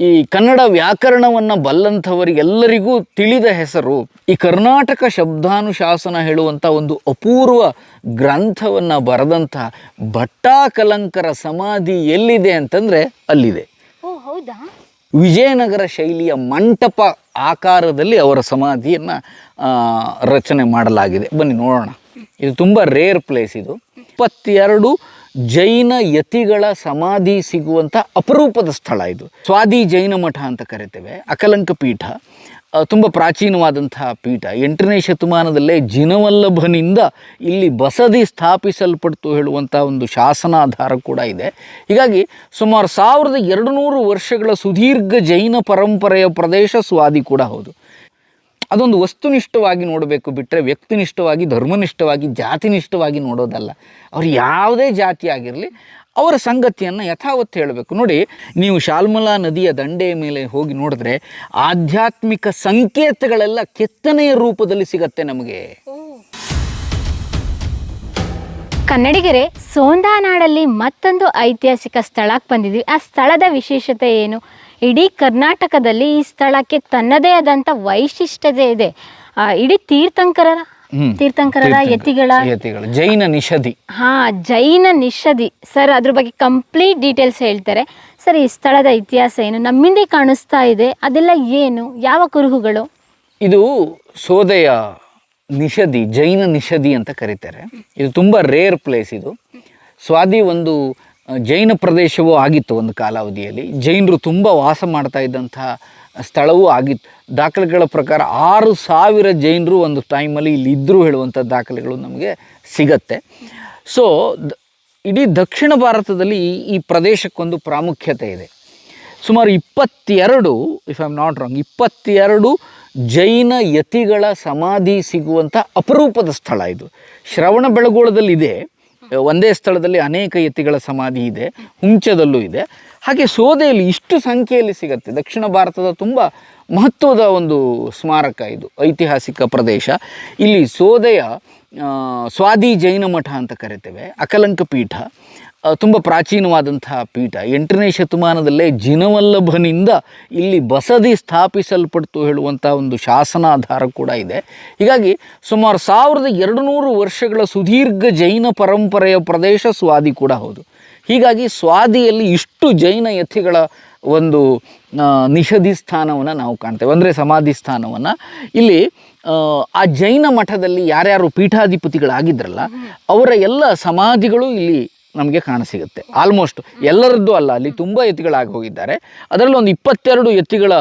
ಈ ಕನ್ನಡ ವ್ಯಾಕರಣವನ್ನು ಬಲ್ಲಂಥವರಿಗೆಲ್ಲರಿಗೂ ತಿಳಿದ ಹೆಸರು ಈ ಕರ್ನಾಟಕ ಶಬ್ದಾನುಶಾಸನ ಹೇಳುವಂಥ ಒಂದು ಅಪೂರ್ವ ಗ್ರಂಥವನ್ನು ಬರೆದಂಥ ಭಟ್ಟಾಕಲಂಕರ ಸಮಾಧಿ ಎಲ್ಲಿದೆ ಅಂತಂದರೆ ಅಲ್ಲಿದೆ. ವಿಜಯನಗರ ಶೈಲಿಯ ಮಂಟಪ ಆಕಾರದಲ್ಲಿ ಅವರ ಸಮಾಧಿಯನ್ನು ರಚನೆ ಮಾಡಲಾಗಿದೆ. ಬನ್ನಿ ನೋಡೋಣ. ಇದು ತುಂಬ ರೇರ್ ಪ್ಲೇಸ್ ಇದು. ಇಪ್ಪತ್ತೆರಡು ಜೈನ ಯತಿಗಳ ಸಮಾಧಿ ಸಿಗುವಂಥ ಅಪರೂಪದ ಸ್ಥಳ ಇದು. ಸ್ವಾದಿ ಜೈನ ಮಠ ಅಂತ ಕರಿತೇವೆ, ಅಕಲಂಕ ಪೀಠ. ತುಂಬ ಪ್ರಾಚೀನವಾದಂತಹ ಪೀಠ. ಎಂಟನೇ ಶತಮಾನದಲ್ಲೇ ಜಿನವಲ್ಲಭನಿಂದ ಇಲ್ಲಿ ಬಸದಿ ಸ್ಥಾಪಿಸಲ್ಪಡ್ತು ಹೇಳುವಂಥ ಒಂದು ಶಾಸನಾಧಾರ ಕೂಡ ಇದೆ. ಹೀಗಾಗಿ ಸುಮಾರು ಸಾವಿರದ ಎರಡು ನೂರು ವರ್ಷಗಳ ಸುದೀರ್ಘ ಜೈನ ಪರಂಪರೆಯ ಪ್ರದೇಶ ಸ್ವಾದಿ ಕೂಡ ಹೌದು. ಅದೊಂದು ವಸ್ತುನಿಷ್ಠವಾಗಿ ನೋಡಬೇಕು ಬಿಟ್ಟರೆ ವ್ಯಕ್ತಿನಿಷ್ಠವಾಗಿ, ಧರ್ಮನಿಷ್ಠವಾಗಿ, ಜಾತಿನಿಷ್ಠವಾಗಿ ನೋಡೋದಲ್ಲ. ಅವ್ರು ಯಾವುದೇ ಜಾತಿ ಆಗಿರಲಿ, ಅವರ ಸಂಗತಿಯನ್ನು ಯಥಾವತ್ತು ಹೇಳಬೇಕು. ನೋಡಿ, ನೀವು ಶಾಲ್ಮಲಾ ನದಿಯ ದಂಡೆಯ ಮೇಲೆ ಹೋಗಿ ನೋಡಿದ್ರೆ ಆಧ್ಯಾತ್ಮಿಕ ಸಂಕೇತಗಳೆಲ್ಲ ಕೆತ್ತನೆಯ ರೂಪದಲ್ಲಿ ಸಿಗತ್ತೆ ನಮಗೆ. ಕನ್ನಡಿಗರೆ, ಸೋಂದಾನಾಡಲ್ಲಿ ಮತ್ತೊಂದು ಐತಿಹಾಸಿಕ ಸ್ಥಳಕ್ಕೆ ಬಂದಿದ್ವಿ ಆ ಸ್ಥಳದ ವಿಶೇಷತೆ ಏನು? ಇಡೀ ಕರ್ನಾಟಕದಲ್ಲಿ ಈ ಸ್ಥಳಕ್ಕೆ ತನ್ನದೇ ಆದಂಥ ವೈಶಿಷ್ಟ್ಯತೆ ಇದೆ. ಇಡೀ ತೀರ್ಥಂಕರರ ತೀರ್ಥಂಕರರ ತೀರ್ಥಂಕರ, ಯತಿಗಳ ಜೈನ ನಿಷಧಿ. ಹಾ ಜೈನ ನಿಷಧಿ. ಸರ್ ಅದ್ರ ಬಗ್ಗೆ ಕಂಪ್ಲೀಟ್ ಡೀಟೇಲ್ಸ್ ಹೇಳ್ತಾರೆ. ಸರ್ ಈ ಸ್ಥಳದ ಇತಿಹಾಸ ಏನು? ನಮ್ಮಿಂದೆ ಕಾಣಿಸ್ತಾ ಇದೆ. ಅದೆಲ್ಲ ಏನು? ಯಾವ ಕುರುಹುಗಳು? ಇದು ಸೋದೆಯ ನಿಷಧಿ ಜೈನ ನಿಷಧಿ ಅಂತ ಕರೀತಾರೆ. ಇದು ತುಂಬ ರೇರ್ ಪ್ಲೇಸ್ ಇದು. ಸ್ವಾದಿ ಒಂದು ಜೈನ ಪ್ರದೇಶವೂ ಆಗಿತ್ತು ಒಂದು ಕಾಲಾವಧಿಯಲ್ಲಿ. ಜೈನರು ತುಂಬ ವಾಸ ಮಾಡ್ತಾ ಇದ್ದಂತಹ ಸ್ಥಳವೂ ಆಗಿತ್ತು. ದಾಖಲೆಗಳ ಪ್ರಕಾರ ಆರು ಸಾವಿರ ಜೈನರು ಒಂದು ಟೈಮಲ್ಲಿ ಇಲ್ಲಿ ಇದ್ದರು ಹೇಳುವಂಥ ದಾಖಲೆಗಳು ನಮಗೆ ಸಿಗತ್ತೆ. ಸೊ ಇಡೀ ದಕ್ಷಿಣ ಭಾರತದಲ್ಲಿ ಈ ಪ್ರದೇಶಕ್ಕೊಂದು ಪ್ರಾಮುಖ್ಯತೆ ಇದೆ. ಸುಮಾರು ಇಪ್ಪತ್ತೆರಡು if I am not wrong ಇಪ್ಪತ್ತೆರಡು ಜೈನ ಯತಿಗಳ ಸಮಾಧಿ ಸಿಗುವಂಥ ಅಪರೂಪದ ಸ್ಥಳ ಇದು. ಶ್ರವಣ ಬೆಳಗೊಳದಲ್ಲಿದೆ. ಒಂದೇ ಸ್ಥಳದಲ್ಲಿ ಅನೇಕ ಯತಿಗಳ ಸಮಾಧಿ ಇದೆ, ಹುಂಚದಲ್ಲೂ ಇದೆ. ಹಾಗೆ ಸೋದೆಯಲ್ಲಿ ಇಷ್ಟು ಸಂಖ್ಯೆಯಲ್ಲಿ ಸಿಗುತ್ತೆ. ದಕ್ಷಿಣ ಭಾರತದ ತುಂಬ ಮಹತ್ವದ ಒಂದು ಸ್ಮಾರಕ ಇದು, ಐತಿಹಾಸಿಕ ಪ್ರದೇಶ. ಇಲ್ಲಿ ಸೋದೆಯ ಸ್ವಾದಿ ಜೈನ ಮಠ ಅಂತ ಕರಿತೇವೆ, ಅಕಲಂಕ ಪೀಠ. ತುಂಬ ಪ್ರಾಚೀನವಾದಂತಹ ಪೀಠ. ಎಂಟನೇ ಶತಮಾನದಲ್ಲೇ ಜಿನವಲ್ಲಭನಿಂದ ಇಲ್ಲಿ ಬಸದಿ ಸ್ಥಾಪಿಸಲ್ಪಡ್ತು ಹೇಳುವಂಥ ಒಂದು ಶಾಸನಾಧಾರ ಕೂಡ ಇದೆ. ಹೀಗಾಗಿ ಸುಮಾರು ಸಾವಿರದ ಎರಡು ನೂರು ವರ್ಷಗಳ ಸುದೀರ್ಘ ಜೈನ ಪರಂಪರೆಯ ಪ್ರದೇಶ ಸ್ವಾದಿ ಕೂಡ ಹೌದು. ಹೀಗಾಗಿ ಸ್ವಾದಿಯಲ್ಲಿ ಇಷ್ಟು ಜೈನ ಯತಿಗಳ ಒಂದು ನಿಷಧಿ ಸ್ಥಾನವನ್ನು ನಾವು ಕಾಣ್ತೇವೆ. ಅಂದರೆ ಸಮಾಧಿ ಸ್ಥಾನವನ್ನು. ಇಲ್ಲಿ ಆ ಜೈನ ಮಠದಲ್ಲಿ ಯಾರ್ಯಾರು ಪೀಠಾಧಿಪತಿಗಳಾಗಿದ್ರಲ್ಲ, ಅವರ ಎಲ್ಲ ಸಮಾಧಿಗಳು ಇಲ್ಲಿ ನಮಗೆ ಕಾಣಸಿಗುತ್ತೆ ಆಲ್ಮೋಸ್ಟ್ ಎಲ್ಲರದ್ದು ಅಲ್ಲ, ಅಲ್ಲಿ ತುಂಬ ಎತ್ತಿಗಳಾಗಿ ಹೋಗಿದ್ದಾರೆ. ಅದರಲ್ಲಿ ಒಂದು ಇಪ್ಪತ್ತೆರಡು ಎತ್ತಿಗಳ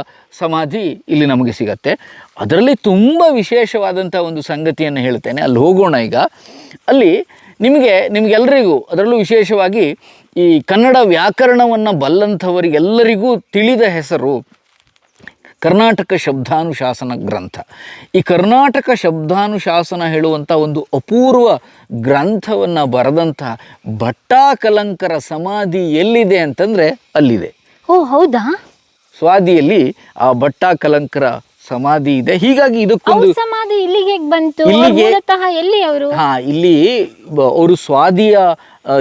ಸಮಾಧಿ ಇಲ್ಲಿ ನಮಗೆ ಸಿಗತ್ತೆ. ಅದರಲ್ಲಿ ತುಂಬ ವಿಶೇಷವಾದಂಥ ಒಂದು ಸಂಗತಿಯನ್ನು ಹೇಳ್ತೇನೆ ಅಲ್ಲಿ ಹೋಗೋಣ ಈಗ. ಅಲ್ಲಿ ನಿಮಗೆ ನಿಮಗೆಲ್ಲರಿಗೂ ಅದರಲ್ಲೂ ವಿಶೇಷವಾಗಿ ಈ ಕನ್ನಡ ವ್ಯಾಕರಣವನ್ನು ಬಲ್ಲಂಥವರಿಗೆಲ್ಲರಿಗೂ ತಿಳಿದ ಹೆಸರು ಕರ್ನಾಟಕ ಶಬ್ದಾನುಶಾಸನ ಗ್ರಂಥ. ಈ ಕರ್ನಾಟಕ ಶಬ್ದಾನುಶಾಸನ ಹೇಳುವಂಥ ಒಂದು ಅಪೂರ್ವ ಗ್ರಂಥವನ್ನು ಬರೆದಂಥ ಭಟ್ಟಾಕಲಂಕರ ಸಮಾಧಿ ಎಲ್ಲಿದೆ ಅಂತಂದರೆ ಅಲ್ಲಿದೆ. ಓ ಹೌದಾ? ಸ್ವಾದಿಯಲ್ಲಿ ಆ ಭಟ್ಟಾಕಲಂಕರ ಸಮಾಧಿ ಇದೆ. ಹೀಗಾಗಿ ಇದಕ್ಕೊಂದು ಸಮಾಧಿ ಇಲ್ಲಿಗೆ ಹೇಗ್ ಬಂತು? ಇಲ್ಲಿಗೆ- ಮೂಲತಃ ಎಲ್ಲಿ ಅವರು? ಹಾ ಇಲ್ಲಿ ಅವರು ಸ್ವಾದಿಯ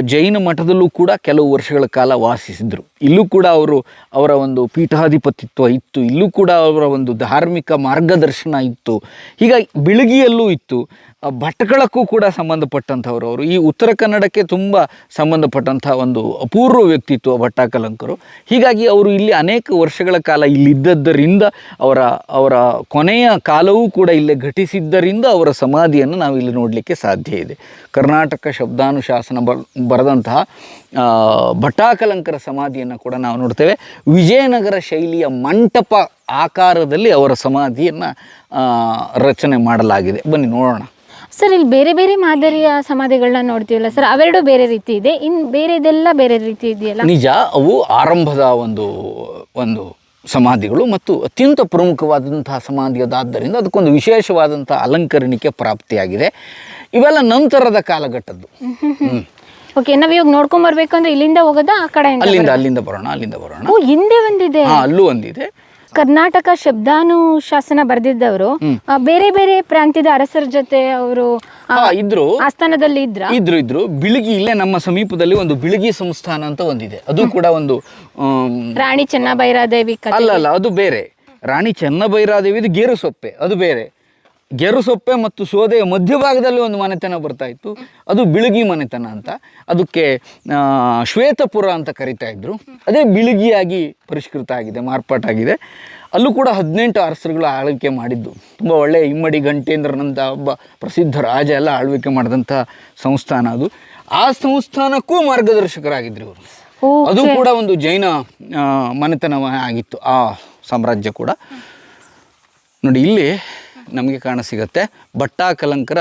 ಜೈನ ಮಠದಲ್ಲೂ ಕೂಡ ಕೆಲವು ವರ್ಷಗಳ ಕಾಲ ವಾಸಿಸಿದ್ರು. ಇಲ್ಲೂ ಕೂಡ ಅವರು ಅವರ ಒಂದು ಪೀಠಾಧಿಪತಿತ್ವ ಇತ್ತು. ಇಲ್ಲೂ ಕೂಡ ಅವರ ಒಂದು ಧಾರ್ಮಿಕ ಮಾರ್ಗದರ್ಶನ ಇತ್ತು. ಹೀಗಾಗಿ ಬಿಳಗಿಯಲ್ಲೂ ಇತ್ತು. ಭಟ್ಕಳಕ್ಕೂ ಕೂಡ ಸಂಬಂಧಪಟ್ಟಂಥವ್ರು ಅವರು. ಈ ಉತ್ತರ ಕನ್ನಡಕ್ಕೆ ತುಂಬ ಸಂಬಂಧಪಟ್ಟಂಥ ಒಂದು ಅಪೂರ್ವ ವ್ಯಕ್ತಿತ್ವ ಭಟ್ಟಾಕಲಂಕರು. ಹೀಗಾಗಿ ಅವರು ಇಲ್ಲಿ ಅನೇಕ ವರ್ಷಗಳ ಕಾಲ ಇಲ್ಲಿದ್ದದ್ದರಿಂದ ಅವರ ಅವರ ಕೊನೆಯ ಕಾಲವೂ ಕೂಡ ಇಲ್ಲೇ ಘಟಿಸಿದ್ದರಿಂದ ಅವರ ಸಮಾಧಿಯನ್ನು ನಾವು ಇಲ್ಲಿ ನೋಡಲಿಕ್ಕೆ ಸಾಧ್ಯ ಇದೆ. ಕರ್ನಾಟಕ ಶಬ್ದಾನುಶಾಸನ ಬರ್, ಬರೆದಂತಹ ಭಟ್ಟಾಕಲಂಕರ ಸಮಾಧಿಯನ್ನು ಕೂಡ ನಾವು ನೋಡ್ತೇವೆ. ವಿಜಯನಗರ ಶೈಲಿಯ ಮಂಟಪ ಆಕಾರದಲ್ಲಿ ಅವರ ಸಮಾಧಿಯನ್ನು ರಚನೆ ಮಾಡಲಾಗಿದೆ. ಬನ್ನಿ ನೋಡೋಣ. ಸರ್ ಇಲ್ಲಿ ಬೇರೆ ಬೇರೆ ಮಾದರಿಯ ಸಮಾಧಿಗಳನ್ನ ನೋಡ್ತೀವಲ್ಲ ಸರ್ ಅವೆರಡು ಬೇರೆ ರೀತಿ ಇದೆ. ಇನ್ ಬೇರೆದೆಲ್ಲ ಬೇರೆ ರೀತಿ ಇದೆಯಲ್ಲ? ನಿಜ ಅವು ಆರಂಭದ ಒಂದು ಒಂದು ಸಮಾಧಿಗಳು ಮತ್ತು ಅತ್ಯಂತ ಪ್ರಮುಖವಾದಂತಹ ಸಮಾಧಿಯದಾದ್ದರಿಂದ ಅದಕ್ಕೊಂದು ವಿಶೇಷವಾದಂಥ ಅಲಂಕರಣಿಕೆ ಪ್ರಾಪ್ತಿಯಾಗಿದೆ. ಇವೆಲ್ಲ ನಂತರದ ಕಾಲಘಟ್ಟದ್ದು. ಓಕೆ ನಾವು ಇವಾಗ ನೋಡ್ಕೊಂಡ್ ಬರ್ಬೇಕು ಅಂದ್ರೆ ಇಲ್ಲಿಂದ ಹೋಗೋದಾ? ಆ ಕಡೆ ಅಲ್ಲಿಂದ ಅಲ್ಲಿಂದ ಬರೋಣ ಅಲ್ಲಿಂದ ಬರೋಣ. ಓ ಹಿಂದೆ ಒಂದಿದೆ. ಹಾ ಅಲ್ಲೂ ಒಂದಿದೆ. ಕರ್ನಾಟಕ ಶಬ್ದಾನುಶಾಸನ ಬರೆದಿದ್ದವರು ಬೇರೆ ಬೇರೆ ಪ್ರಾಂತ್ಯದ ಅರಸರ ಜೊತೆ ಅವರು ಇದ್ರು. ಆಸ್ಥಾನದಲ್ಲಿ ಇದ್ರ? ಇದ್ರು ಇದ್ರು. ಬಿಳಿಗಿ ಇಲ್ಲೇ ನಮ್ಮ ಸಮೀಪದಲ್ಲಿ ಒಂದು ಬಿಳಿಗಿ ಸಂಸ್ಥಾನ ಅಂತ ಒಂದಿದೆ. ಅದು ಕೂಡ ಒಂದು ರಾಣಿ ಚೆನ್ನಬೈರಾದೇವಿ ಕಥೆ. ಅಲ್ಲ ಅಲ್ಲ ಅದು ಬೇರೆ. ರಾಣಿ ಚೆನ್ನಭೈರಾದೇವಿದು ಗೇರುಸೊಪ್ಪೆ ಅದು ಬೇರೆ. ಗೇರುಸೊಪ್ಪೆ ಮತ್ತು ಸೋದೆಯ ಮಧ್ಯಭಾಗದಲ್ಲಿ ಒಂದು ಮನೆತನ ಬರ್ತಾ ಇತ್ತು. ಅದು ಬಿಳಿಗಿ ಮನೆತನ ಅಂತ. ಅದಕ್ಕೆ ಶ್ವೇತಪುರ ಅಂತ ಕರಿತಾ ಇದ್ರು. ಅದೇ ಬಿಳಿಗಿಯಾಗಿ ಪರಿಷ್ಕೃತ ಆಗಿದೆ ಮಾರ್ಪಾಟಾಗಿದೆ ಅಲ್ಲೂ ಕೂಡ ಹದಿನೆಂಟು ಅರಸರುಗಳು ಆಳ್ವಿಕೆ ಮಾಡಿದ್ದು. ತುಂಬ ಒಳ್ಳೆ ಇಮ್ಮಡಿ ಗಂಟೇಂದ್ರನಂತ ಒಬ್ಬ ಪ್ರಸಿದ್ಧ ರಾಜ ಎಲ್ಲ ಆಳ್ವಿಕೆ ಮಾಡಿದಂಥ ಸಂಸ್ಥಾನ ಅದು. ಆ ಸಂಸ್ಥಾನಕ್ಕೂ ಮಾರ್ಗದರ್ಶಕರಾಗಿದ್ರು ಇವರು. ಅದು ಕೂಡ ಒಂದು ಜೈನ ಮನೆತನ ಆಗಿತ್ತು ಆ ಸಾಮ್ರಾಜ್ಯ ಕೂಡ. ನೋಡಿ ಇಲ್ಲಿ ನಮಗೆ ಕಾಣ ಸಿಗುತ್ತೆ. ಭಟ್ಟಾಕಲಂಕರ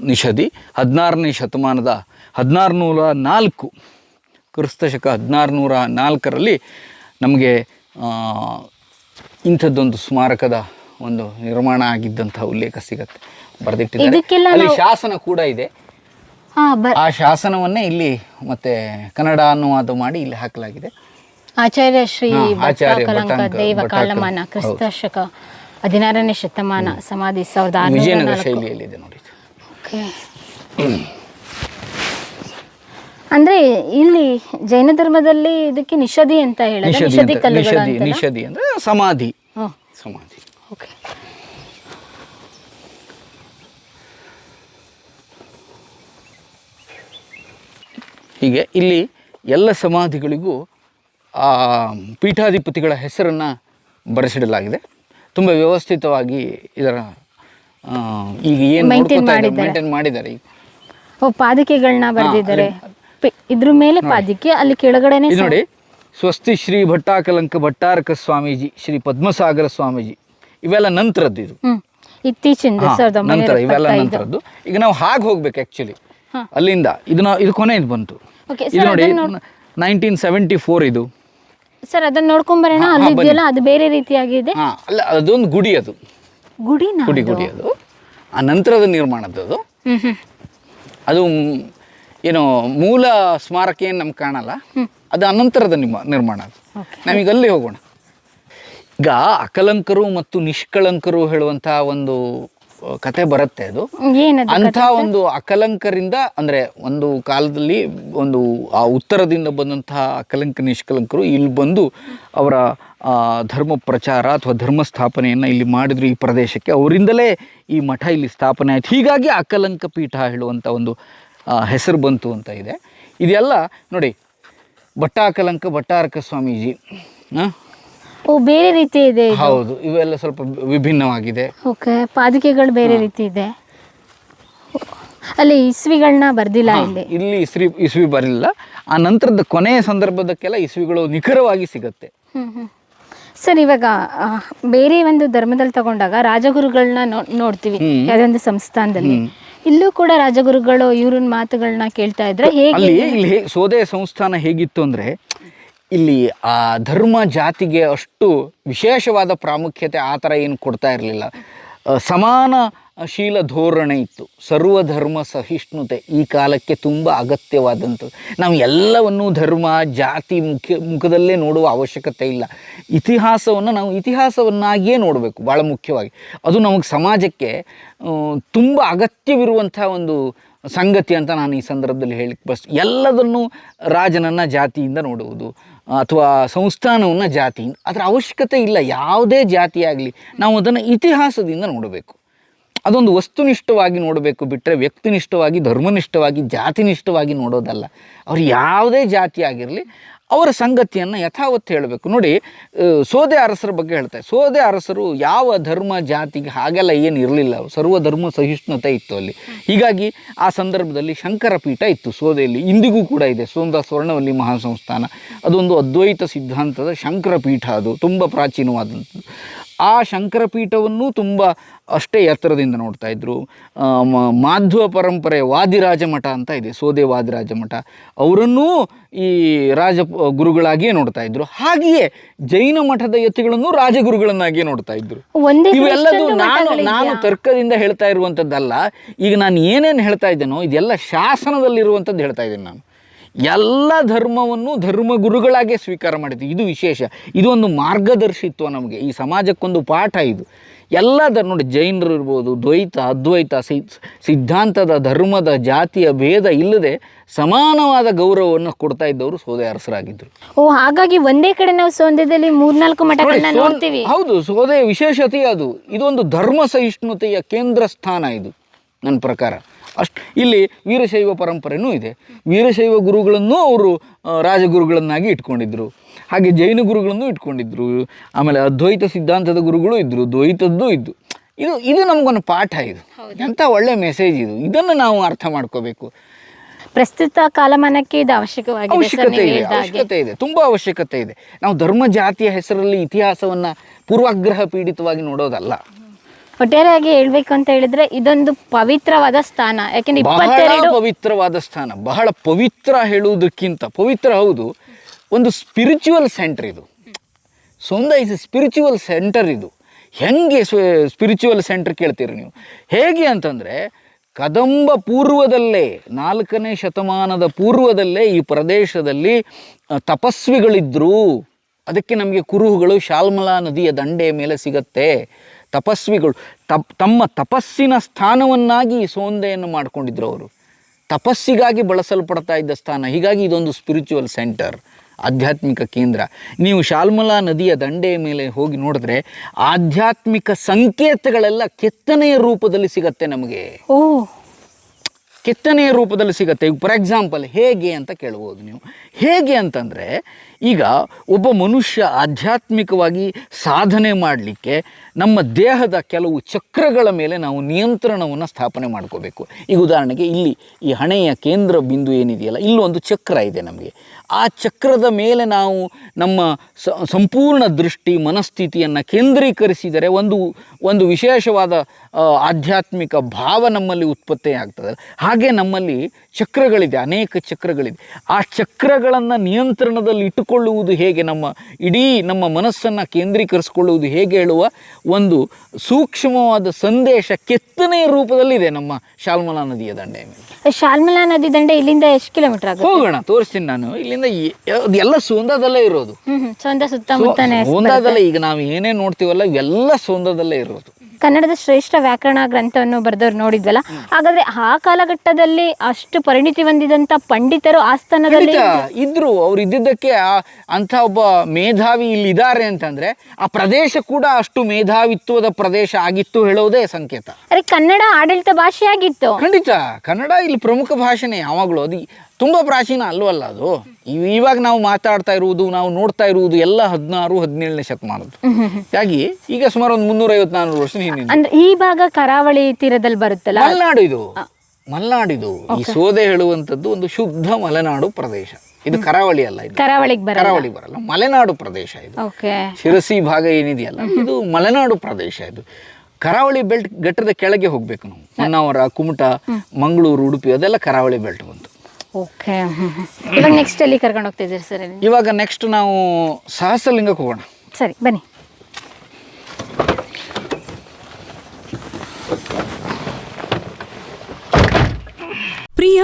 ನಿಷಧಿ ಹದಿನಾರನೇ ಶತಮಾನದ ಹದಿನಾರು ನೂರ ನಾಲ್ಕು ಕ್ರಿಸ್ತಶಕ ಹದಿನಾರು ನೂರ ನಾಲ್ಕರಲ್ಲಿ ನಮಗೆ ಇಂಥದ್ದೊಂದು ಸ್ಮಾರಕದ ಒಂದು ನಿರ್ಮಾಣ ಆಗಿದ್ದಂತಹ ಉಲ್ಲೇಖ ಸಿಗತ್ತೆ. ಬರೆದಿಟ್ಟಿದ್ದಾರೆ. ಅಲ್ಲಿ ಶಾಸನ ಕೂಡ ಇದೆ. ಆ ಶಾಸನವನ್ನೇ ಇಲ್ಲಿ ಮತ್ತೆ ಕನ್ನಡ ಅನುವಾದ ಮಾಡಿ ಇಲ್ಲಿ ಹಾಕಲಾಗಿದೆ. ಆಚಾರ್ಯ ಶ್ರೀ ಆಚಾರ್ಯ ದೇವ ಕಾಲಮಾನ ಕ್ರಿಸ್ತ ಶಕ. ಹದಿನಾರನೇ ಶತಮಾನ ಸಮಾಧಿ ಸಾವಿರದ ವಿಜಯನಗರ ಶೈಲಿಯಲ್ಲಿದೆ ನೋಡಿ. ಅಂದ್ರೆ ಇಲ್ಲಿ ಜೈನ ಧರ್ಮದಲ್ಲಿ ಇದಕ್ಕೆ ನಿಷಧಿ ಅಂತ ಹೇಳಿ ನಿಷಧಿ ನಿಷಧಿ ನಿಷಧಿ ಅಂದ್ರೆ ಸಮಾಧಿ. ಹ್ಮ್. ಸಮಾಧಿ. ಓಕೆ. ಹೀಗೆ ಇಲ್ಲಿ ಎಲ್ಲ ಸಮಾಧಿಗಳಿಗೂ ಆ ಪೀಠಾಧಿಪತಿಗಳ ಹೆಸರನ್ನು ಬರೆಸಿಡಲಾಗಿದೆ. ತುಂಬ ವ್ಯವಸ್ಥಿತವಾಗಿ ಇದರ ಈಗ ಏನು. ಮೇಂಟೈನ್ ಮಾಡಿದ್ದಾರೆ. ಈಗ. ಓ ಪಾದಿಕೆಗಳನ್ನ ಬರೆದಿದ್ದಾರೆ. ಇದ್ರ ಮೇಲೆ ಪಾದಿಕೆ ಅಲ್ಲಿ ಕೆಳಗಡೆನೆ ನೋಡಿ ಸ್ವಸ್ತಿ ಶ್ರೀ ಭಟ್ಟಾಕಲಂಕ ಭಟ್ಟಾರಕ ಸ್ವಾಮೀಜಿ ಶ್ರೀ ಪದ್ಮಸಾಗರ ಸ್ವಾಮೀಜಿ ಇವೆಲ್ಲ ನಂತರದ್ದು ಇದು. ಇತ್ತೀಚಿನ ನಂತರ ಇವೆಲ್ಲ ನಂತರದ್ದು. ಈಗ ನಾವು ಹಾಗೆ ಹೋಗ್ಬೇಕು ಆಕ್ಚುಲಿ. ಅಲ್ಲಿಂದ ಇದು ನಾವು ಇದು ಕೊನೆಯದು ಬಂತು. ಇದು ನೋಡಿ ನೈನ್ಟೀನ್ ಸೆವೆಂಟಿ ಫೋರ್ ಇದು. ಸರ್ ಅದನ್ನ ನೋಡ್ಕೊಂಡ್ ಬರೋಣ. ಅಲ್ಲಿ ಇದೆಯಲ್ಲ ಅದು ಬೇರೆ ರೀತಿಯಾಗಿದೆ. ಹಾ ಅಲ್ಲ ಅದೊಂದು ಗುಡಿ ಅದು. ಗುಡಿನ ಗುಡಿ ಗುಡಿ ಅದು. ಆ ನಂತರದ ನಿರ್ಮಾಣದ್ದು ಅದು. ಹ್ಮ್ ಹ್ಮ್. ಅದು ಮ್, ಏನು ಮೂಲ ಸ್ಮಾರಕ ಏನು ನಮ್ಗೆ ಕಾಣಲ್ಲ? ಅದು ಅನಂತರದ ನಿಮ್ಮ ನಿರ್ಮಾಣ ಅದು. ನಾವೀಗ ಅಲ್ಲಿ ಹೋಗೋಣ. ಈಗ ಅಕಲಂಕರು ಮತ್ತು ನಿಷ್ಕಳಂಕರು ಹೇಳುವಂತಹ ಒಂದು ಕತೆ ಬರುತ್ತೆ ಅದು. ಅಂತ ಅಂಥ ಒಂದು ಅಕಲಂಕರಿಂದ ಅಂದ್ರೆ ಒಂದು ಕಾಲದಲ್ಲಿ ಒಂದು ಆ ಉತ್ತರದಿಂದ ಬಂದಂತಹ ಅಕಲಂಕ ನಿಷ್ಕಲಂಕರು ಇಲ್ಲಿ ಬಂದು ಅವರ ಧರ್ಮ ಪ್ರಚಾರ ಅಥವಾ ಧರ್ಮ ಸ್ಥಾಪನೆಯನ್ನು ಇಲ್ಲಿ ಮಾಡಿದ್ರು ಈ ಪ್ರದೇಶಕ್ಕೆ. ಅವರಿಂದಲೇ ಈ ಮಠ ಇಲ್ಲಿ ಸ್ಥಾಪನೆ ಆಯಿತು. ಹೀಗಾಗಿ ಅಕಲಂಕ ಪೀಠ ಹೇಳುವಂಥ ಒಂದು ಹೆಸರು ಬಂತು ಅಂತ ಇದೆ. ಇದೆಲ್ಲ ನೋಡಿ ಭಟ್ಟಾಕಲಂಕ ಭಟ್ಟಾರಕ ಸ್ವಾಮೀಜಿ ಆ? ಓ ಬೇರೆ ರೀತಿ ಇದೆ ಹೌದು ಇವೆಲ್ಲ ಸ್ವಲ್ಪ ವಿಭಿನ್ನವಾಗಿದೆ. ಓಕೆ ಪಾದಿಕೆಗಳು ಬೇರೆ ರೀತಿ ಇದೆ. ಅಲ್ಲಿ ಇಸ್ವಿಗಳನ್ನ ಬರ್ದಿಲ್ಲ ಇಲ್ಲಿ? ಇಲ್ಲಿ ಇಸ್ವಿ ಇಸ್ವಿ ಬರಲಿಲ್ಲ. ಆ ನಂತರದ ಕೊನೆಯ ಸಂದರ್ಭದಕ್ಕೆಲ್ಲ ಇಸ್ವಿಗಳು ನಿಖರವಾಗಿ ಸಿಗುತ್ತೆ. ಹ್ಮ್ ಹ್ಮ್. ಸರ್ ಇವಾಗ ಆ, ಬೇರೆ ಒಂದು ಧರ್ಮದಲ್ಲಿ ತಗೊಂಡಾಗ ರಾಜಗುರುಗಳನ್ನ ನೋ ನೋಡ್ತೀವಿ ಯಾವ್ದೊಂದು ಸಂಸ್ಥಾನದಲ್ಲಿ. ಇಲ್ಲೂ ಕೂಡ ರಾಜಗುರುಗಳು ಇವ್ರನ್ನ ಮಾತುಗಳನ್ನ ಕೇಳ್ತಾ ಇದ್ರೆ ಹೇಗೆ? ಅಲ್ಲಿ ಇಲ್ಲಿ ಹೇ- ಸೋದೆ ಸಂಸ್ಥಾನ ಹೇಗಿತ್ತು ಅಂದರೆ ಇಲ್ಲಿ ಆ ಧರ್ಮ ಜಾತಿಗೆ ಅಷ್ಟು ವಿಶೇಷವಾದ ಪ್ರಾಮುಖ್ಯತೆ ಆ ಥರ ಏನು ಕೊಡ್ತಾ ಇರಲಿಲ್ಲ. ಸಮಾನ ಶೀಲ ಧೋರಣೆ ಇತ್ತು. ಸರ್ವಧರ್ಮ ಸಹಿಷ್ಣುತೆ ಈ ಕಾಲಕ್ಕೆ ತುಂಬ ಅಗತ್ಯವಾದಂಥದ್ದು. ನಾವು ಎಲ್ಲವನ್ನೂ ಧರ್ಮ, ಜಾತಿ ಮುಖ್ಯ, ಮುಖದಲ್ಲೇ ನೋಡುವ ಅವಶ್ಯಕತೆ ಇಲ್ಲ. ಇತಿಹಾಸವನ್ನು ನಾವು ಇತಿಹಾಸವನ್ನಾಗಿಯೇ ನೋಡಬೇಕು ಭಾಳ ಮುಖ್ಯವಾಗಿ. ಅದು ನಮಗೆ ಸಮಾಜಕ್ಕೆ ತುಂಬ ಅಗತ್ಯವಿರುವಂಥ ಒಂದು ಸಂಗತಿ ಅಂತ ನಾನು ಈ ಸಂದರ್ಭದಲ್ಲಿ ಹೇಳಿ ಬಸ್, ಎಲ್ಲದನ್ನು ರಾಜನನ್ನು ಜಾತಿಯಿಂದ ನೋಡುವುದು. ಅಥವಾ ಸಂಸ್ಥಾನವನ್ನು ಜಾತಿ, ಅದರ ಅವಶ್ಯಕತೆ ಇಲ್ಲ, ಯಾವುದೇ ಜಾತಿಯಾಗಲಿ ನಾವು ಅದನ್ನು ಇತಿಹಾಸದಿಂದ ನೋಡಬೇಕು. ಅದೊಂದು ವಸ್ತುನಿಷ್ಠವಾಗಿ ನೋಡಬೇಕು ಬಿಟ್ಟರೆ ವ್ಯಕ್ತಿನಿಷ್ಠವಾಗಿ, ಧರ್ಮನಿಷ್ಠವಾಗಿ, ಜಾತಿನಿಷ್ಠವಾಗಿ ನೋಡೋದಲ್ಲ. ಅವ್ರು ಯಾವುದೇ ಜಾತಿ ಆಗಿರಲಿ ಅವರ ಸಂಗತಿಯನ್ನು ಯಥಾವತ್ತು ಹೇಳಬೇಕು. ನೋಡಿ ಸೋದೆ ಅರಸರ ಬಗ್ಗೆ ಹೇಳ್ತಾರೆ ಸೋದೆ ಅರಸರು ಯಾವ ಧರ್ಮ ಜಾತಿಗೆ ಹಾಗೆಲ್ಲ ಏನು ಇರಲಿಲ್ಲ. ಸರ್ವ ಧರ್ಮ ಸಹಿಷ್ಣುತೆ ಇತ್ತು ಅಲ್ಲಿ. ಹೀಗಾಗಿ ಆ ಸಂದರ್ಭದಲ್ಲಿ ಶಂಕರ ಪೀಠ ಇತ್ತು ಸೋದೆಯಲ್ಲಿ. ಇಂದಿಗೂ ಕೂಡ ಇದೆ. ಸೋಂದ ಸ್ವರ್ಣವಲ್ಲಿ ಮಹಾಸಂಸ್ಥಾನ. ಅದೊಂದು ಅದ್ವೈತ ಸಿದ್ಧಾಂತದ ಶಂಕರ ಪೀಠ ಅದು. ತುಂಬ ಪ್ರಾಚೀನವಾದಂಥದ್ದು. ಆ ಶಂಕರ ಪೀಠವನ್ನು ತುಂಬ ಅಷ್ಟೇ ಎತ್ತರದಿಂದ ನೋಡ್ತಾ ಇದ್ರು. ಮಾಧ್ವ ಪರಂಪರೆ ವಾದಿರಾಜ ಮಠ ಅಂತ ಇದೆ ಸೋದೆ ವಾದಿರಾಜ ಮಠ ಅವರನ್ನೂ ಈ ರಾಜ ಗುರುಗಳಾಗಿಯೇ ನೋಡ್ತಾ ಇದ್ರು. ಹಾಗೆಯೇ ಜೈನ ಮಠದ ಯತಿಗಳನ್ನು ರಾಜಗುರುಗಳನ್ನಾಗಿಯೇ ನೋಡ್ತಾ ಇದ್ರು. ಇವೆಲ್ಲದು ನಾನು ನಾನು ತರ್ಕದಿಂದ ಹೇಳ್ತಾ ಇರುವಂಥದ್ದಲ್ಲ ಈಗ ನಾನು ಏನೇನು ಹೇಳ್ತಾ ಇದ್ದೇನೋ ಇದೆಲ್ಲ ಶಾಸನದಲ್ಲಿರುವಂಥದ್ದು ಹೇಳ್ತಾ ಇದ್ದೇನೆ ನಾನು. ಎಲ್ಲ ಧರ್ಮವನ್ನು ಧರ್ಮಗುರುಗಳಾಗೆ ಸ್ವೀಕಾರ ಮಾಡಿದ್ವಿ. ಇದು ವಿಶೇಷ. ಇದು ಒಂದು ಮಾರ್ಗದರ್ಶಿತ್ವ ನಮಗೆ. ಈ ಸಮಾಜಕ್ಕೊಂದು ಪಾಠ ಇದು. ಎಲ್ಲ ಧರ್ಮ ನೋಡಿ ಜೈನರು ಇರ್ಬೋದು ದ್ವೈತ ಅದ್ವೈತ ಸಿದ್ಧಾಂತದ ಧರ್ಮದ ಜಾತಿಯ ಭೇದ ಇಲ್ಲದೆ ಸಮಾನವಾದ ಗೌರವವನ್ನು ಕೊಡ್ತಾ ಇದ್ದವರು ಸೋದೆ ಅರಸರಾಗಿದ್ದರು ಓ ಹಾಗಾಗಿ ಒಂದೇ ಕಡೆ ನಾವು ಸೌಂದರ್ಯದಲ್ಲಿ ಮೂರ್ನಾಲ್ಕು ಮಠಗಳನ್ನ ನೋಡಿ, ನೋಡ್ತೀವಿ. ಹೌದು ಸೋದೆಯ ವಿಶೇಷತೆ ಅದು. ಇದೊಂದು ಧರ್ಮ ಸಹಿಷ್ಣುತೆಯ ಕೇಂದ್ರ ಸ್ಥಾನ ಇದು ನನ್ನ ಪ್ರಕಾರ. ಅಷ್ಟು ಇಲ್ಲಿ ವೀರಶೈವ ಪರಂಪರೆನೂ ಇದೆ. ವೀರಶೈವ ಗುರುಗಳನ್ನು ಅವರು ರಾಜಗುರುಗಳನ್ನಾಗಿ ಇಟ್ಕೊಂಡಿದ್ದರು ಹಾಗೆ ಜೈನ ಗುರುಗಳನ್ನು ಇಟ್ಕೊಂಡಿದ್ದರು ಆಮೇಲೆ ಅದ್ವೈತ ಸಿದ್ಧಾಂತದ ಗುರುಗಳು ಇದ್ದರು ದ್ವೈತದ್ದು ಇದ್ದು ಇದು ಇದು ನಮಗೊಂದು ಪಾಠ ಇದು. ಎಂಥ ಒಳ್ಳೆ ಮೆಸೇಜ್ ಇದು. ಇದನ್ನು ನಾವು ಅರ್ಥ ಮಾಡ್ಕೋಬೇಕು. ಪ್ರಸ್ತುತ ಕಾಲಮಾನಕ್ಕೆ ಇದು ಅವಶ್ಯಕವಾಗಿ ಅವಶ್ಯಕತೆ ಇದೆ ಅವಶ್ಯಕತೆ ಇದೆ ತುಂಬ ಅವಶ್ಯಕತೆ ಇದೆ. ನಾವು ಧರ್ಮ ಜಾತಿಯ ಹೆಸರಲ್ಲಿ ಇತಿಹಾಸವನ್ನು ಪೂರ್ವಾಗ್ರಹ ಪೀಡಿತವಾಗಿ ನೋಡೋದಲ್ಲ. ಒಟ್ಟಾರೆಯಾಗಿ ಹೇಳ್ಬೇಕು ಅಂತ ಹೇಳಿದ್ರೆ ಇದೊಂದು ಪವಿತ್ರವಾದ ಸ್ಥಾನ. ಯಾಕೆಂದ್ರೆ ಬಹಳ ಇಪ್ಪತ್ತೆರಡು ಪವಿತ್ರವಾದ ಸ್ಥಾನ. ಬಹಳ ಪವಿತ್ರ ಹೇಳುವುದಕ್ಕಿಂತ ಪವಿತ್ರ ಹೌದು ಒಂದು ಸ್ಪಿರಿಚುವಲ್ ಸೆಂಟರ್ ಇದು. ಸೊಂದ ಇಸ್ ಸ್ಪಿರಿಚುವಲ್ ಸೆಂಟರ್ ಇದು. ಹೆಂಗೆ ಸ್ಪಿರಿಚುವಲ್ ಸೆಂಟರ್ ಕೇಳ್ತೀರಿ ನೀವು? ಹೇಗೆ ಅಂತಂದರೆ ಕದಂಬ ಪೂರ್ವದಲ್ಲೇ ನಾಲ್ಕನೇ ಶತಮಾನದ ಪೂರ್ವದಲ್ಲೇ ಈ ಪ್ರದೇಶದಲ್ಲಿ ತಪಸ್ವಿಗಳಿದ್ರು. ತಪಸ್ವಿಗಳಿದ್ದರು ಅದಕ್ಕೆ ನಮಗೆ ಕುರುಹುಗಳು ಶಾಲ್ಮಲಾ ನದಿಯ ದಂಡೆಯ ಮೇಲೆ ಸಿಗತ್ತೆ. ತಪಸ್ವಿಗಳು, ತಪ್, ತಮ್ಮ ತಪಸ್ಸಿನ ಸ್ಥಾನವನ್ನಾಗಿ ಈ ಸೋಂದೆಯನ್ನು ಮಾಡಿಕೊಂಡಿದ್ರು ಅವರು. ತಪಸ್ಸಿಗಾಗಿ ಬಳಸಲ್ಪಡ್ತಾ ಇದ್ದ ಸ್ಥಾನ. ಹೀಗಾಗಿ ಇದೊಂದು ಸ್ಪಿರಿಚುವಲ್ ಸೆಂಟರ್ ಆಧ್ಯಾತ್ಮಿಕ ಕೇಂದ್ರ. ನೀವು ಶಾಲ್ಮಲಾ ನದಿಯ ದಂಡೆಯ ಮೇಲೆ ಹೋಗಿ ನೋಡಿದ್ರೆ ಆಧ್ಯಾತ್ಮಿಕ ಸಂಕೇತಗಳೆಲ್ಲ ಕೆತ್ತನೆಯ ರೂಪದಲ್ಲಿ ಸಿಗತ್ತೆ ನಮಗೆ. ಓ ಕೆತ್ತನೆಯ ರೂಪದಲ್ಲಿ ಸಿಗುತ್ತೆ. ಈಗ ಫಾರ್ ಎಕ್ಸಾಂಪಲ್ ಹೇಗೆ ಅಂತ ಕೇಳ್ಬೋದು ನೀವು. ಹೇಗೆ ಅಂತಂದರೆ ಈಗ ಒಬ್ಬ ಮನುಷ್ಯ ಆಧ್ಯಾತ್ಮಿಕವಾಗಿ ಸಾಧನೆ ಮಾಡಲಿಕ್ಕೆ ನಮ್ಮ ದೇಹದ ಕೆಲವು ಚಕ್ರಗಳ ಮೇಲೆ ನಾವು ನಿಯಂತ್ರಣವನ್ನು ಸ್ಥಾಪನೆ ಮಾಡ್ಕೋಬೇಕು. ಈಗ ಉದಾಹರಣೆಗೆ ಇಲ್ಲಿ ಈ ಹಣೆಯ ಕೇಂದ್ರ ಬಿಂದು ಏನಿದೆಯಲ್ಲ, ಇಲ್ಲೊಂದು ಚಕ್ರ ಇದೆ ನಮಗೆ. ಆ ಚಕ್ರದ ಮೇಲೆ ನಾವು ನಮ್ಮ ಸಂಪೂರ್ಣ ದೃಷ್ಟಿ ಮನಸ್ಥಿತಿಯನ್ನು ಕೇಂದ್ರೀಕರಿಸಿದರೆ ಒಂದು ಒಂದು ವಿಶೇಷವಾದ ಆಧ್ಯಾತ್ಮಿಕ ಭಾವ ನಮ್ಮಲ್ಲಿ ಉತ್ಪತ್ತಿ ಆಗ್ತದೆ. ಹಾಗೆ ನಮ್ಮಲ್ಲಿ ಚಕ್ರಗಳಿದೆ ಅನೇಕ ಚಕ್ರಗಳಿದೆ. ಆ ಚಕ್ರಗಳನ್ನು ನಿಯಂತ್ರಣದಲ್ಲಿ ಇಟ್ಟುಕೊಳ್ಳುವುದು ಹೇಗೆ ನಮ್ಮ ಇಡೀ ನಮ್ಮ ಮನಸ್ಸನ್ನು ಕೇಂದ್ರೀಕರಿಸಿಕೊಳ್ಳುವುದು ಹೇಗೆ ಹೇಳುವ ಒಂದು ಸೂಕ್ಷ್ಮವಾದ ಸಂದೇಶ ಕೆತ್ತನೆಯ ರೂಪದಲ್ಲಿದೆ ನಮ್ಮ ಶಾಲ್ಮಲಾ ನದಿಯ ದಂಡೆ. ಮೇಲೆ ಶಾಲ್ಮಲಾ ನದಿ ದಂಡೆ ಇಲ್ಲಿಂದ ಎಷ್ಟು ಕಿಲೋಮೀಟರ್ ಆಗುತ್ತೆ? ಹೋಗೋಣ ತೋರಿಸ್ತೀನಿ ನಾನು. ಇಲ್ಲಿಂದ ಎ- ಅದು ಎಲ್ಲ ಸೋಂದದಲ್ಲೇ ಇರೋದು. ಸೊಂದ ಸುತ್ತಮುತ್ತನೇ ಸೋಂದದಲ್ಲೇ ಈಗ ನಾವು ಏನೇ ನೋಡ್ತೀವಲ್ಲ ಇವೆಲ್ಲ ಸೋಂದದಲ್ಲೇ ಇರೋದು. ಕನ್ನಡದ ಶ್ರೇಷ್ಠ ವ್ಯಾಕರಣ ಗ್ರಂಥವನ್ನು ಬರೆದವ್ರು ನೋಡಿದ್ವಲ್ಲ ಹಾಗಾದ್ರೆ ಆ ಕಾಲಘಟ್ಟದಲ್ಲಿ ಅಷ್ಟು ಪರಿಣಿತಿ ಹೊಂದಿದಂತ ಪಂಡಿತರು ಆಸ್ಥಾನದಲ್ಲಿ ಇದ್ರು ಅವ್ರು ಇದ್ದಿದ್ದಕ್ಕೆ ಅಂತ ಒಬ್ಬ ಮೇಧಾವಿ ಇಲ್ಲಿ ಇದ್ದಾರೆ ಅಂತಂದ್ರೆ ಆ ಪ್ರದೇಶ ಕೂಡ ಅಷ್ಟು ಮೇಧಾವಿತ್ವದ ಪ್ರದೇಶ ಆಗಿತ್ತು ಹೇಳೋದೇ ಸಂಕೇತ. ಅರೆ ಕನ್ನಡ ಆಡಳಿತ ಭಾಷೆಯಾಗಿತ್ತು. ಖಂಡಿತ ಕನ್ನಡ ಇಲ್ಲಿ ಪ್ರಮುಖ ಭಾಷೆನೇ ಯಾವಾಗಲೂ ಅದು ತುಂಬ ಪ್ರಾಚೀನ ಅಲ್ವಲ್ಲ ಅದು? ಇವ್- ಇವಾಗ ನಾವು ಮಾತಾಡ್ತಾ ಇರುವುದು ನಾವು ನೋಡ್ತಾ ಇರುವುದು ಎಲ್ಲ ಹದಿನಾರು ಹದಿನೇಳನೇ ಶತಮಾನದ್ದು. ಹಾಗಾಗಿ ಈಗ ಸುಮಾರು ಒಂದು ಮುನ್ನೂರೈವತ್ತು ನಾನ್ನೂರು ವರ್ಷ ಹಿಂದಿನ ಈ ಭಾಗ ಕರಾವಳಿ ತೀರದಲ್ಲಿ ಬರುತ್ತಲ್ಲ? ಮಲೆನಾಡು ಇದು ಮಲೆನಾಡು ಇದು ಈ ಸೋದೆ ಹೇಳುವಂಥದ್ದು ಒಂದು ಶುದ್ಧ ಮಲೆನಾಡು ಪ್ರದೇಶ. ಇದು ಕರಾವಳಿ ಅಲ್ಲ ಇದು. ಕರಾವಳಿಗೆ ಕರಾವಳಿ ಬರಲ್ಲ. ಮಲೆನಾಡು ಪ್ರದೇಶ ಇದು. ಶಿರಸಿ ಭಾಗ ಏನಿದೆಯಲ್ಲ ಇದು ಮಲೆನಾಡು ಪ್ರದೇಶ ಇದು. ಕರಾವಳಿ ಬೆಲ್ಟ್ ಘಟ್ಟದ ಕೆಳಗೆ ಹೋಗ್ಬೇಕು ನಾವು. ಹೊನ್ನಾವರ ಕುಮಟ ಮಂಗಳೂರು ಉಡುಪಿ ಅದೆಲ್ಲ ಕರಾವಳಿ ಬೆಲ್ಟ್ ಬಂತು. ಓಕೆ ಇವಾಗ ನೆಕ್ಸ್ಟ್ ಎಲ್ಲಿ ಕರ್ಕೊಂಡು ಹೋಗ್ತಿದ್ದೀರಿ ಸರ್ ಇವಾಗ ನೆಕ್ಸ್ಟ್ ನಾವು ಸಹಸ್ರಲಿಂಗಕ್ಕೆ ಹೋಗೋಣ. ಸರಿ ಬನ್ನಿ.